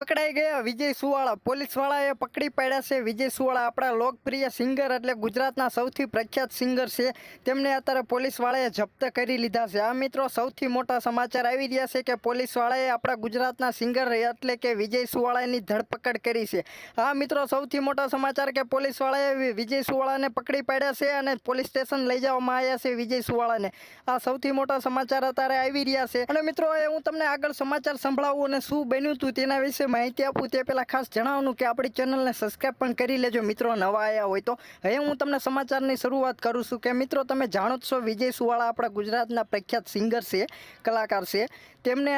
પકડાઈ ગયા. વિજય સુવાળા પોલીસવાળાએ પકડી પાડ્યા છે. વિજય સુવાળા આપણા લોકપ્રિય સિંગર એટલે ગુજરાતના સૌથી પ્રખ્યાત સિંગર છે. તેમને અત્યારે પોલીસવાળાએ જપ્ત કરી લીધા છે. આ મિત્રો સૌથી મોટા સમાચાર આવી રહ્યા છે કે પોલીસવાળાએ આપણા ગુજરાતના સિંગર એટલે કે વિજય સુવાળાની ધરપકડ કરી છે. આ મિત્રો સૌથી મોટા સમાચાર કે પોલીસવાળાએ વિજય સુવાળાને પકડી પાડ્યા છે અને પોલીસ સ્ટેશન લઈ જવામાં આવ્યા છે વિજય સુવાળાને. આ સૌથી મોટા સમાચાર અત્યારે આવી રહ્યા છે. અને મિત્રો હું તમને આગળ સમાચાર સંભળાવું અને શું બન્યું હતું તેના વિશે માહિતી આપું તે પહેલાં ખાસ જણાવવાનું કે આપણી ચેનલને સબસ્ક્રાઈબ પણ કરી લેજો. મિત્રો નવા આવ્યા હોય તો. હવે હું તમને સમાચારની શરૂઆત કરું છું કે મિત્રો તમે જાણો છો વિજય સુવાળા આપણા ગુજરાતના પ્રખ્યાત સિંગર છે, કલાકાર છે. તેમને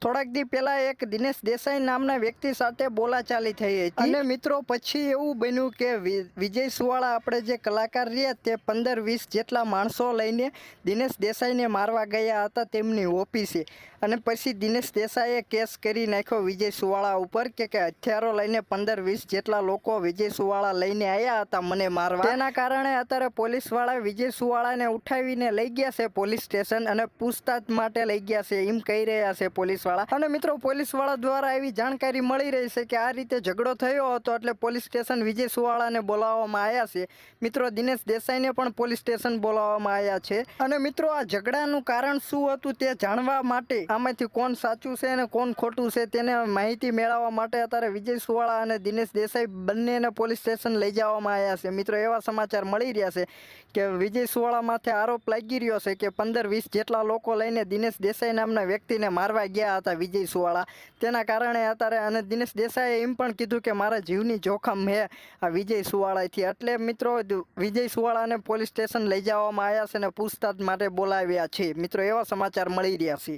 થોડાક દી પહેલાં એક દિનેશ દેસાઈ નામના વ્યક્તિ સાથે બોલાચાલી થઈ હતી. અને મિત્રો પછી એવું બન્યું કે વિજય સુવાળા આપણે જે કલાકાર રહ્યા તે પંદર વીસ જેટલા માણસો લઈને દિનેશ દેસાઈને મારવા ગયા હતા તેમની ઓફિસે. અને પછી દિનેશ દેસાઈએ કેસ કરી નાખ્યો વિજય સુવાળા ઉપર કે હથિયારો લઈને પંદર વીસ જેટલા લોકો વિજય સુવાળા લઈને આવ્યા હતા મને મારવા. તેના કારણે અત્યારે પોલીસવાળા વિજય સુવાળાને ઉઠાવીને લઈ ગયા છે પોલીસ સ્ટેશન અને પૂછતાછ માટે લઈ ગયા છે એમ કહી રહ્યા છે પોલીસવાળા. અને મિત્રો, પોલીસવાળા દ્વારા એવી જાણકારી મળી રહી છે કે આ રીતે ઝઘડો થયો હતો એટલે પોલીસ સ્ટેશન વિજય સુવાળાને બોલાવવામાં આવ્યા છે. મિત્રો, દિનેશ દેસાઈને પણ પોલીસ સ્ટેશન બોલાવવામાં આવ્યા છે. અને મિત્રો, આ ઝઘડાનું કારણ શું હતું તે જાણવા માટે આમાંથી કોણ સાચું છે અને કોણ ખોટું છે તેને માહિતી મેળવવા માટે અત્યારે વિજય સુવાળા અને દિનેશ દેસાઈ બંનેને પોલીસ સ્ટેશન લઈ જવામાં આવ્યા છે. મિત્રો, એવા સમાચાર મળી રહ્યા છે કે વિજય સુવાળા માથે આરોપ લાગી રહ્યો છે કે પંદર વીસ જેટલા લોકો લઈને દિનેશ દેસાઈ નામના વ્યક્તિને મારવા ગયા હતા વિજય સુવાળા. તેના કારણે અત્યારે અને દિનેશ દેસાઈએ એમ પણ કીધું કે મારા જીવની જોખમ હે આ વિજય સુવાળાથી. એટલે મિત્રો વિજય સુવાળાને પોલીસ સ્ટેશન લઈ જવામાં આવ્યા છે અને પૂછતાછ માટે બોલાવ્યા છે. મિત્રો, એવા સમાચાર મળી રહ્યા છે.